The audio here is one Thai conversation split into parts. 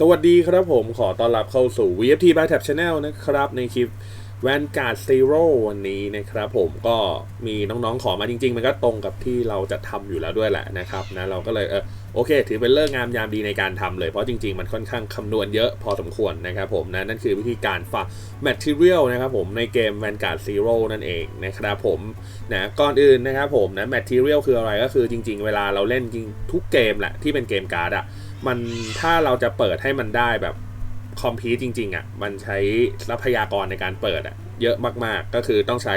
สวัสดีครับผมขอต้อนรับเข้าสู่ VFT by Tab Channel นะครับ ในคลิป Vanguard Zero วันนี้นะครับผมก็มีน้องๆขอมาจริง ๆ มันก็ตรงกับที่เราจะทำอยู่แล้วด้วยแหละนะครับนะเราก็เลยเออโอเค ถือเป็นเลิกงามยามดีในการทำเลย เพราะจริง ๆ มันค่อนข้างคำนวณเยอะพอสมควรนะครับผมนะนั่นคือวิธีการฝาก Material นะครับผมในเกม Vanguard Zero นั่นเองนะครับผมนะก่อนอื่นนะครับผมนะ Material คืออะไรก็คือจริง ๆ เวลาเราเล่นจริงทุกเกมแหละที่เป็นเกมการ์ดอะ มันถ้าเราจะเปิดให้มันได้แบบคอมพิวจริงๆอะ่ะมันใช้ทรัพยากรในการเปิดอะ่ะเยอะมากๆ ก็คือต้องใช้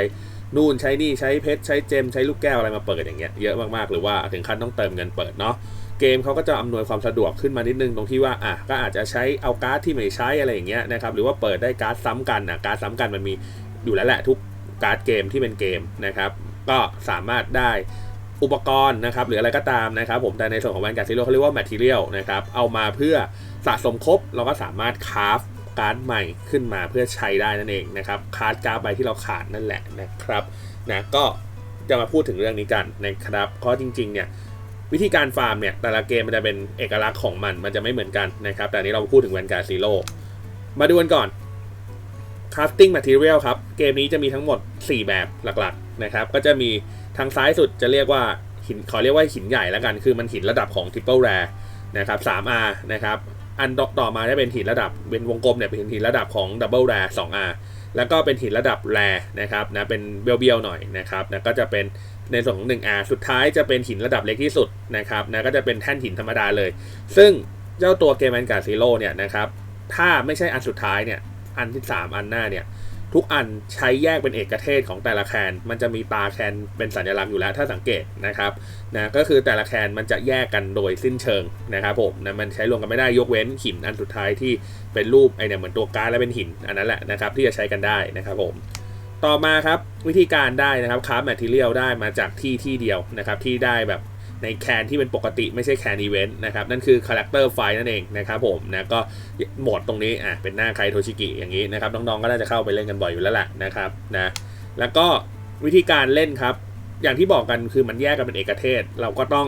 นู่นใช้นี่ใช้เพชรใช้เจมใช้ลูกแก้วอะไรมาเปิดอย่างเงี้ยเยอะมากๆ หรือว่าถึงขั้นต้องเติมเงินเปิดเนาะเกมเขาก็จะอำนวยความสะดวกขึ้นมานิดนึงตรงที่ว่าอะก็อาจจะใช้เอาการ์ดที่ไม่ใช้อะไรอย่างเงี้ยนะครับหรือว่าเปิดได้การ์ดซ้ำกันอะการ์ดซ้ำกันมันมีอยู่แล้วแหละทุกการ์ดเกมที่เป็นเกมนะครับก็สามารถได้ อุปกรณ์นะครับหรืออะไรก็ตามนะครับผมแต่ในส่วนของแวนการ์ดซีโร่เขาเรียกว่า material นะครับเอามาเพื่อสะสมครบเราก็สามารถคราฟการ์ดใหม่ขึ้นมาเพื่อใช้ได้นั่นเองนะครับคาร์ดการ์ดใบที่เราขาดนั่นแหละนะครับนะก็จะมาพูดถึงเรื่องนี้กันนะครับเพราะจริงๆเนี่ยวิธีการฟาร์มเนี่ยแต่ละเกมมันจะเป็นเอกลักษณ์ของมันมันจะไม่เหมือนกันนะครับแต่นี้เราพูดถึงแวนการ์ดซีโร่มาดูกันก่อน crafting material ครับเกมนี้จะมีทั้งหมด 4 แบบหลักๆนะครับก็จะมี ทางซ้ายสุดจะเรียกว่าหินขอเรียกว่าหินใหญ่แล้วกัน คือมันหินระดับของ triple rare นะครับ 3R นะครับ อันต่อมาจะเป็นหินระดับเป็นวงกลมเนี่ยเป็นหินระดับของ double rare 2R แล้วก็เป็นหินระดับ rare นะครับนะเป็นเบี้ยวๆหน่อยนะครับนะก็จะเป็นในส่วนของ 1R สุดท้ายจะเป็นหินระดับเล็กที่สุดนะครับนะก็จะเป็นแท่นหินธรรมดาเลย ซึ่งเจ้าตัวเกมแอนการ์ซีโร่เนี่ยนะครับถ้าไม่ใช่อันสุดท้ายเนี่ยอันที่ 3 อันหน้าเนี่ย ทุกอันใช้แยกเป็นเอกเทศของแต่ละแคนมันจะมีตาแคนเป็นสัญลักษณ์อยู่แล้วถ้าสังเกตนะครับนะก็คือแต่ละแคนมันจะแยกกันโดยสิ้นเชิงนะครับผมนะมันใช้รวมกันไม่ได้ยกเว้นหินอันสุดท้ายที่เป็นรูปไอเนี่ยเหมือนตัวการ์ดและเป็นหินอันนั้นแหละนะครับที่จะใช้กันได้นะครับผมต่อมาครับวิธีการได้นะครับคราฟแมทเทียลได้มาจากที่ที่เดียวนะครับที่ได้แบบ ในแคนที่เป็นปกติไม่ใช่แคนอีเวนต์นะครับ นั่นคือคาแรคเตอร์ไฟนั่นเองนะครับผมนะก็โหมดตรงนี้อะเป็นหน้าใครโทชิกิอย่างนี้นะครับ น้องๆก็น่าจะเข้าไปเล่นกันบ่อยอยู่แล้วแหละนะครับนะแล้วก็วิธีการเล่นครับ อย่างที่บอกกันคือมันแยกกันเป็นเอกเทศ เราก็ต้อง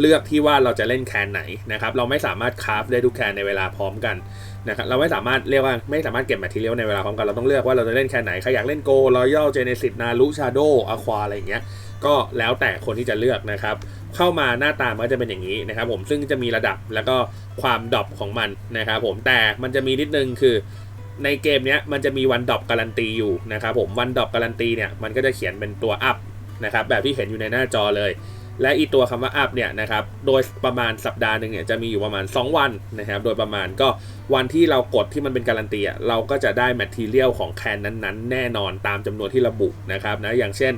เลือกที่ว่าเราจะเล่นแคนไหนนะครับ เราไม่สามารถคราฟได้ทุกแคนในเวลาพร้อมกันนะครับ เราไม่สามารถเรียกว่าไม่สามารถเก็บแมทเทียลในเวลาพร้อมกัน เราต้องเลือกว่าเราจะเล่นแคนไหน ใครอยากเล่นโกรอยัลเจเนซิสนารุชาโดอะควาอะไรอย่างเงี้ย ก็แล้วแต่คนที่จะเลือกนะครับ เข้ามาหน้าตามันก็จะเป็นอย่างนี้นะครับ ผม ซึ่งจะมีระดับแล้วก็ความดรอปของมันนะครับผม แต่มันจะมีนิดนึงคือในเกมนี้มันจะมีวันดรอปการันตีอยู่นะครับผม วันดรอปการันตีเนี่ยมันก็จะเขียนเป็นตัวอัพนะครับแบบที่เห็นอยู่ในหน้าจอเลย และอีตัวคำว่าอัพเนี่ยนะครับ โดยประมาณสัปดาห์หนึ่งเนี่ยจะมีอยู่ประมาณ 2 วันนะครับ โดยประมาณก็วันที่เรากดที่มันเป็นการันตีเราก็จะได้แมทเทียลของแคนนั้นๆ แน่นอนตามจำนวนที่ระบุนะครับนะ อย่างเช่น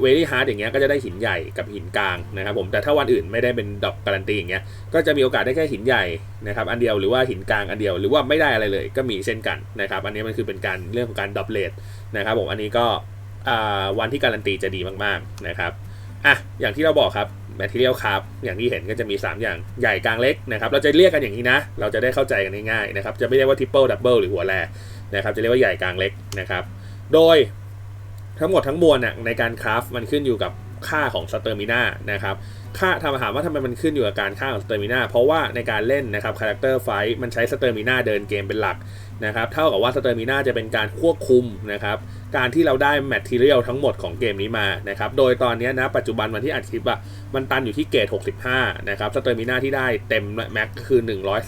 เวลี่ฮาร์ดอย่างเงี้ยก็จะได้หินใหญ่กับหินกลางนะครับผม แต่ถ้าวันอื่นไม่ได้เป็นดอกการันตีอย่างเงี้ย ก็จะมีโอกาสได้แค่หินใหญ่นะครับอันเดียวหรือว่าหินกลางอันเดียวหรือว่าไม่ได้อะไรเลยก็มีเช่นกันนะครับ อันนี้มันคือเป็นการเรื่องของการดรอปเลทนะครับผม อันนี้ก็วันที่การันตีจะดีมากๆนะครับ อะอย่างที่เราบอกครับแมทเทียลครับอย่างที่เห็นก็จะมี 3 อย่างใหญ่กลางเล็กนะครับเราจะเรียกกันอย่างนี้นะ เราจะได้เข้าใจกันง่ายๆนะครับจะไม่เรียกว่าทริปเปิลดับเบิลหรือหัวแรนะครับจะเรียกว่าใหญ่กลางเล็กนะครับโดยทั้งหมดทั้งมวลน่ะในการคราฟมันขึ้นอยู่กับค่าของสเตอร์มิน่านะครับค่าทำถามว่าทำไมมันขึ้นอยู่กับการค่าของสเตอร์มิน่าเพราะว่าในการเล่นนะครับคาแรคเตอร์ไฟมันใช้สเตอร์มิน่าเดินเกมเป็นหลัก นะครับเท่ากับว่าสเตอร์มิน่าจะเป็นการควบคุมนะครับการที่เราได้แมทเทียลทั้งหมดของเกมนี้มานะครับโดยตอนนี้นะปัจจุบันวันที่อัดคลิปอะมันตันอยู่ที่เกรด65นะครับสเตอร์มิน่าที่ได้เต็มแม็กก็คือ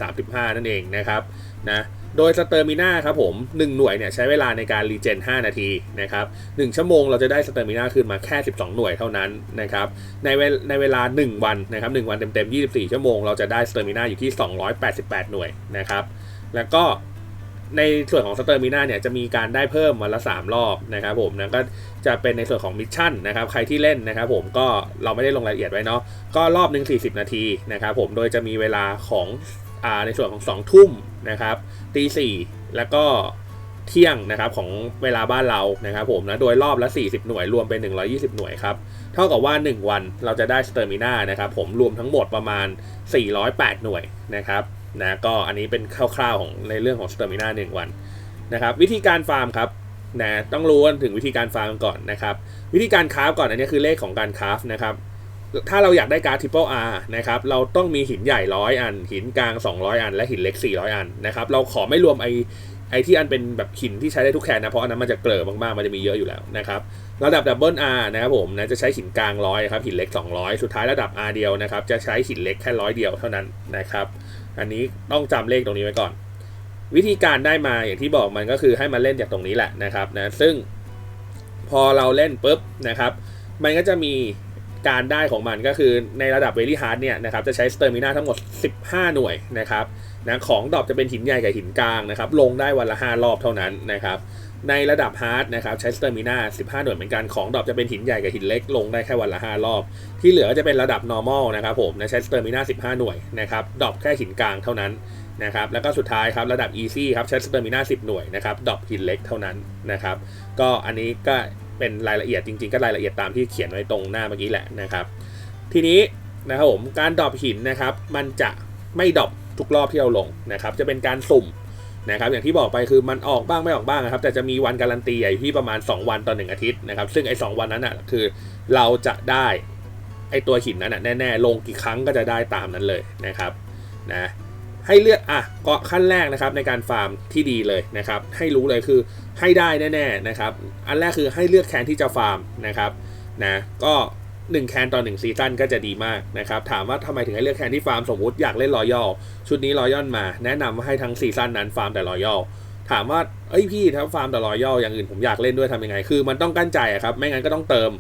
135 นั่นเองนะครับนะโดยสเตอร์มิน่าครับผม 1 หน่วยเนี่ยใช้เวลาในการรีเจน 5 นาทีนะครับ1ชั่วโมงเราจะได้สเตอร์มิน่าคืนมาแค่ 12 หน่วยเท่านั้นนะครับในเวในเวลา 1 วันนะครับ1วันเต็มๆ 24 ชั่วโมงเราจะได้สเตอร์มิน่าอยู่ที่ 288 หน่วยนะครับแล้วก็ ในส่วนของสเตอร์มินาเนี่ยจะมีการได้เพิ่มวันละ 3 รอบนะครับผมนะก็จะเป็นในส่วนของมิชชั่นนะครับใครที่เล่นนะครับผมก็เราไม่ได้ลงรายละเอียดไว้เนาะก็รอบหนึ่ง40 นาทีนะครับผมโดยจะมีเวลาของอ่าในส่วนของ 2 ทุ่มนะครับตีสี่แล้วก็เที่ยงนะครับของเวลาบ้านเรานะครับผมนะโดยรอบละ 40 หน่วยรวมเป็น 120 หน่วยครับเท่ากับว่า 1 วันเราจะได้สเตอร์มินานะครับผมรวมทั้งหมดประมาณ 408 หน่วยนะครับ นะก็อันนี้เป็นคร่าวๆของในเรื่องของสเตอร์มิน่าหนึ่งวันนะครับ วิธีการฟาร์มครับนะต้องรู้ถึงวิธีการฟาร์มก่อนนะครับ วิธีการคราฟก่อนอันนี้คือเลขของการคราฟนะครับถ้าเราอยากได้การ์ด Triple R นะครับ เราต้องมีหินใหญ่ร้อยอัน หินกลาง 200 อัน และหินเล็ก 400 อันนะครับ เราขอไม่รวมไอไอที่อันเป็นแบบหินที่ใช้ได้ทุกแคนนะ เพราะอันนั้นมันจะเกลือมากๆ มันจะมีเยอะอยู่แล้วนะครับระดับดับเบิล R นะครับผมนะจะใช้หินกลางร้อยครับหินเล็ก 200 สุดท้ายระดับ R เดียวนะครับจะใช้หินเล็กแค่ร้อยเดียวเท่านั้นนะครับ อันนี้ต้องจำเลขตรงนี้ไว้ก่อน วิธีการได้มาอย่างที่บอกมันก็คือให้มาเล่นจากตรงนี้แหละนะครับนะซึ่งพอเราเล่นปุ๊บนะครับ มันก็จะมีการได้ของมันก็คือในระดับเวลี่ฮาร์ดเนี่ยนะครับจะใช้สเตอร์มินาทั้งหมด 15 หน่วยนะครับนะของดอบจะเป็นหินใหญ่กับหินกลางนะครับ ลงได้วันละ 5 รอบเท่านั้นนะครับ ในระดับฮาร์ดนะครับใช้สเตอร์มินา15 หน่วยเหมือนกันของดรอปจะเป็นหินใหญ่กับหินเล็กลงได้แค่วันละ 5 รอบ ที่เหลือจะเป็นระดับ normal นะครับผมนะใช้สเตอร์มินา15 หน่วยนะครับดรอปแค่หินกลางเท่านั้นนะครับแล้วก็สุดท้ายครับระดับ easy ครับใช้สเตอร์มินา10 หน่วยนะครับดรอปหินเล็กเท่านั้นนะครับก็อันนี้ก็เป็นรายละเอียดจริงๆ ก็รายละเอียดตามที่เขียนไว้ตรงหน้าเมื่อกี้แหละนะครับทีนี้นะครับผมการดรอปหินนะครับมันจะไม่ดรอปทุกรอบที่เราลงนะครับจะเป็นการสุ่ม นะครับอย่างที่บอกไปคือมันออกบ้างไม่ออกบ้างนะครับ แต่จะมีวันการันตีอยู่ที่ประมาณ 2 วันต่อหนึ่งอาทิตย์นะครับ ซึ่งไอ้สวันนั้นอะคือเราจะได้ไอ้ตัวหินนั้นอะแน่ๆลงกี่ครั้งก็จะได้ตามนั้นเลยนะครับนะให้เลือกอะก็ขั้นแรกนะครับในการฟาร์มที่ดีเลยนะครับ ให้รู้เลยคือให้ได้แน่ๆนะครับ อันแรกคือให้เลือกแคนที่จะฟาร์มนะครับนะก็ 1 แคนต่อ 1 ซีซั่นก็จะดีมากนะครับ ถามว่าทำไมถึงให้เลือกแคนที่ฟาร์มสมมติอยากเล่นรอยัลชุดนี้รอยัลมา แนะนำว่าให้ทั้งซีซั่นนั้นฟาร์มแต่รอยัลถามว่าเอ้ยพี่ถ้าฟาร์มแต่รอยัลอย่างอื่นผมอยากเล่นด้วยทำยังไง คือมันต้องกั้นใจครับ ไม่งั้นก็ต้องเติม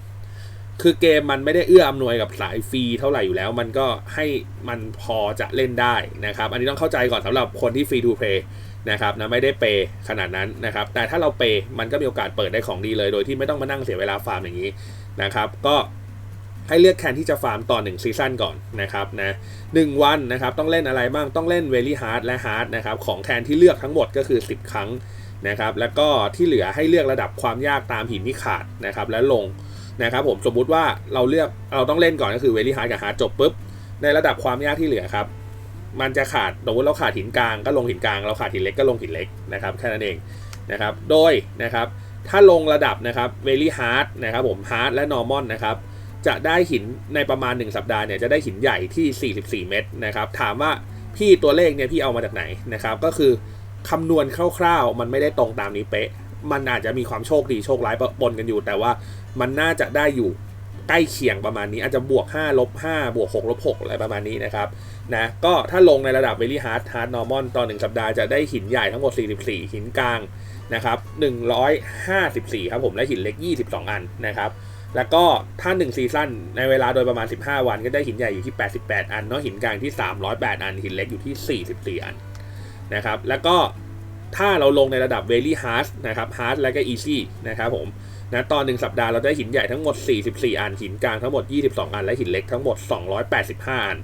คือเกมมันไม่ได้เอื้ออำนวยกับสายฟรีเท่าไหร่อยู่แล้ว มันก็ให้มันพอจะเล่นได้นะครับ อันนี้ต้องเข้าใจก่อนสำหรับคนที่ฟรีทูเพย์นะครับนะไม่ได้เปย์ขนาดนั้นนะครับ แต่ถ้าเราเปย์มันก็มีโอกาสเปิดได้ของดีเลย โดยที่ไม่ต้องมานั่งเสียเวลาฟาร์มอย่างนี้นะครับ ก็ ให้เลือกแคนที่จะฟาร์มต่อ1ซีซั่นก่อนนะครับนะหนึ่งวันนะครับต้องเล่นอะไรบ้างต้องเล่นเวลี่ฮาร์ดและฮาร์ดนะครับของแคนที่เลือกทั้งหมดก็คือ 10 ครั้งนะครับแล้วก็ที่เหลือให้เลือกระดับความยากตามหินที่ขาดนะครับแล้วลงนะครับผมสมมุติว่าเราเลือกเราต้องเล่นก่อนก็คือเวลี่ฮาร์ดกับฮาร์ดจบปุ๊บในระดับความยากที่เหลือครับมันจะขาดสมมติเราขาดหินกลางก็ลงหินกลาง เราขาดหินเล็กก็ลงหินเล็กนะครับแค่นั้นเองนะครับโดยนะครับถ้าลงระดับนะครับเวลี่ฮาร์ดนะครับผมฮาร์ดและนอร์มอนนะครับ จะได้หินในประมาณ 1 สัปดาห์เนี่ยจะได้หินใหญ่ที่ 44 เม็ดนะครับ ถามว่าพี่ตัวเลขเนี่ยพี่เอามาจากไหนนะครับ ก็คือคำนวณคร่าวๆ มันไม่ได้ตรงตามนี้เป๊ะ มันอาจจะมีความโชคดีโชคร้ายปนกันอยู่ แต่ว่ามันน่าจะได้อยู่ใกล้เคียงประมาณนี้อาจจะบวก5ลบ5บวก6ลบ6อะไรประมาณนี้นะครับนะก็ถ้าลงในระดับเวลี่ฮาร์ดฮาร์ดนอร์มอนต่อ1สัปดาห์จะได้หินใหญ่ทั้งหมด 44 หินกลางนะครับ154 ครับผมและหินเล็ก 22 อันนะครับ แล้วก็ถ้า 1 ซีซั่นในเวลาโดยประมาณ 15 วัน ก็ได้หินใหญ่อยู่ที่ 88 อันเนาะหินกลางที่ 308 อัน หินเล็กอยู่ที่ 44 อันนะครับแล้วก็ถ้าเราลงในระดับ Very Hard นะครับ Hard และก็ Easy นะครับผมนะตอนหนึ่งสัปดาห์เราได้หินใหญ่ทั้งหมด 44 อัน หินกลางทั้งหมด 22 อัน และหินเล็กทั้งหมด 285 อัน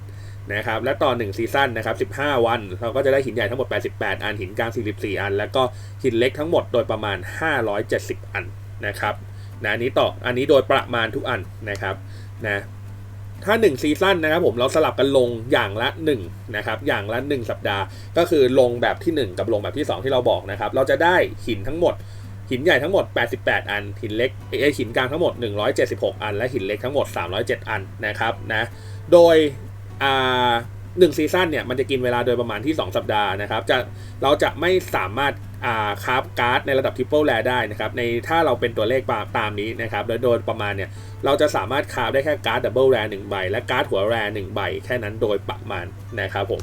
นะครับและตอนหนึ่งซีซั่นนะครับ 15 วัน เราก็จะได้หินใหญ่ทั้งหมด 88 อัน หินกลาง 44 อัน แล้วก็หินเล็กทั้งหมดโดยประมาณ 570 อันนะครับ นะอันนี้ต่ออันนี้โดยประมาณทุกอันนะครับนะถ้า 1 ซีซั่นนะครับผมเราสลับกันลงอย่างละ1นะครับอย่างละ 1 สัปดาห์ ก็คือลงแบบที่ 1 กับลงแบบที่ 2 ที่เราบอกนะครับ เราจะได้หินทั้งหมด หินใหญ่ทั้งหมด 88 อัน หินเล็กเอหินกลางทั้งหมด 176 อัน และหินเล็กทั้งหมด 307 อันนะครับนะโดยอ่าหนึ่งซีซั่นเนี่ยมันจะกินเวลาโดยประมาณที่ 2 สัปดาห์นะครับจะเราจะไม่สามารถ อ่าคราฟการ์ดในระดับทริปเปิลแรได้นะครับในถ้าเราเป็นตัวเลขตามนี้นะครับโดยโดยประมาณเนี่ยเราจะสามารถคราฟได้แค่การ์ดดับเบิลแรหนึ่งใบ และการ์ดหัวแรหนึ่งใบ แค่นั้นโดยประมาณนะครับผม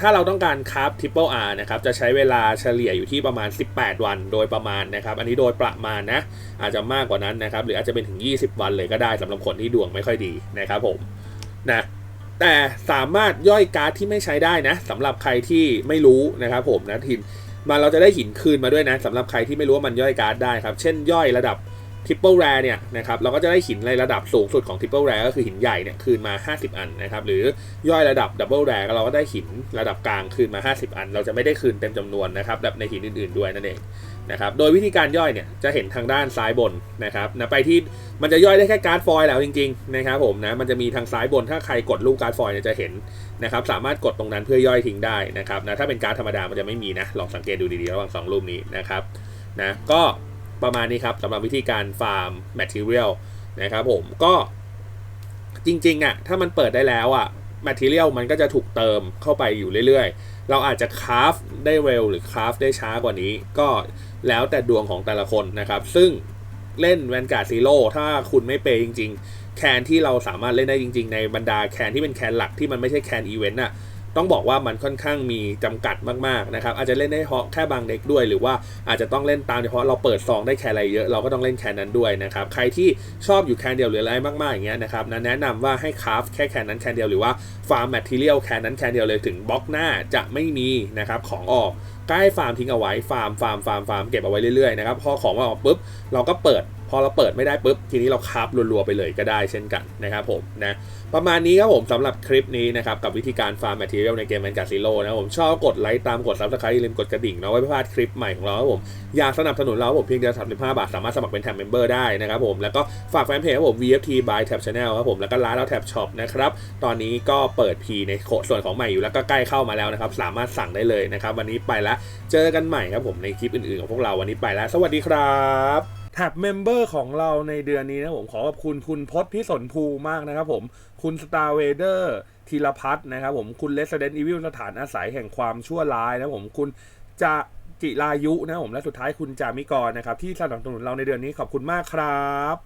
ถ้าเราต้องการคราฟทริปเปิลอาร์นะครับจะใช้เวลาเฉลี่ยอยู่ที่ประมาณ 18 วันโดยประมาณนะครับอันนี้โดยประมาณนะอาจจะมากกว่านั้นนะครับหรืออาจจะเป็นถึง 20 วันเลยก็ได้สำหรับคนที่ดวงไม่ค่อยดีนะครับผมนะแต่สามารถย่อยการ์ดที่ไม่ใช้ได้นะสำหรับใครที่ไม่รู้นะครับผมนะทีม มาเราจะได้หินคืนมาด้วยนะสำหรับใครที่ไม่รู้ว่ามันย่อยการ์ดได้ครับ เช่นย่อยระดับทริปเปิลแรเนี่ยนะครับเราก็จะได้หินในระดับสูงสุดของทริปเปิลแรก็คือหินใหญ่เนี่ยคืนมา 50 อันนะครับหรือย่อยระดับดับเบิลแรเราก็ได้หินระดับกลางคืนมา 50 อัน เราจะไม่ได้คืนเต็มจำนวนนะครับแบบในหินอื่นๆด้วยนั่นเอง นะครับ โดยวิธีการย่อยเนี่ยจะเห็นทางด้านซ้ายบนนะครับนะไปที่มันจะย่อยได้แค่การ์ดฟอยล์แล้วจริงๆนะครับผมนะมันจะมีทางซ้ายบนถ้าใครกดรูปการ์ดฟอยล์เนี่ยจะเห็นนะครับสามารถกดตรงนั้นเพื่อย่อยทิ้งได้นะครับนะถ้าเป็นการ์ดธรรมดามันจะไม่มีนะลองสังเกตดูดีๆระหว่างสองรูปนี้นะครับนะก็ประมาณนี้ครับสำหรับวิธีการฟาร์มแมทเทียลนะครับผมก็จริงๆอะถ้ามันเปิดได้แล้วอะ material มันก็จะถูกเติมเข้าไปอยู่เรื่อยๆ เราอาจจะคราฟได้เร็วหรือคราฟได้ช้ากว่านี้ ก็แล้วแต่ดวงของแต่ละคนนะครับ ซึ่งเล่นแวนการ์ดซีโร่ถ้าคุณไม่เปย์จริง ๆ แคนที่เราสามารถเล่นได้จริง ๆ ในบรรดาแคนที่เป็นแคนหลักที่มันไม่ใช่แคนอีเวนต์อะ ต้องบอกว่ามันค่อนข้างมีจำกัดมากๆนะครับอาจจะเล่นได้เฉพาะแค่บางเด็กด้วย หรือว่าอาจจะต้องเล่นตามเฉพาะเราเปิดซองได้แคนอะไรเยอะเราก็ต้องเล่นแคนนั้นด้วยนะครับใครที่ชอบอยู่แคนเดียวหรืออะไรมากๆอย่างเงี้ยนะครับนั้นแนะนำว่าให้คราฟแค่แคนนั้นแคนเดียวหรือว่าฟาร์มแมทเทียลแคนนั้นแคนเดียวเลยถึงบล็อกหน้าจะไม่มีนะครับของออกก็ให้ฟาร์มทิ้งเอาไว้ฟาร์มฟาร์มฟาร์มฟาร์มเก็บเอาไว้เรื่อยๆนะครับพอของมาออกปุ๊บเราก็เปิด อเราเปิดไม่ได้ปุ๊บทีนี้เราคาฟรัวๆไปเลยก็ได้เช่นกันนะครับผมนะประมาณนี้ครับผมสำหรับคลิปนี้นะครับกับวิธีการฟาร์มแมทเทียลในเกมแมนการซิโร่นะครับผมชอบกดไลค์ตามกดซับสไครต์ลืมกดกระดิ่งเนาะไว้ไม่พลาดคลิปใหม่ของเราครับผมอยากสนับสนุนเราผมเพียงเดียว35 บาท สามารถสมัครเป็นแท็บเมมเบอร์ได้นะครับผมแล้วก็ฝากแฟนเพจครับผม VFT by Tab Channel ครับผมแล้วก็ร้านเราแท็บช็อปนะครับตอนนี้ก็เปิดพีในโคส่วนของใหม่อยู่แล้วก็ใกล้เข้ามาแล้วนะครับสามารถสั่งได้เลยนะครับวันนี้ไปแล้วเจอกันใหม่ครับผมในคลิปอื่นๆของพวกเราวันนี้ไปแล้วสวัสดีครับ แท็บเมมเบอร์ของเราในเดือนนี้นะผมขอขอบคุณคุณพศพิสนภูมากนะครับผม คุณสตาร์เวเดอร์ธีรพัฒน์นะครับผมคุณเลสเดนอีวิลสถานอาศัยแห่งความชั่วร้ายนะผมคุณจะจิรายุนะผมและสุดท้ายคุณจามิกรนะครับที่สนับสนุนเราในเดือนนี้ขอบคุณมากครับ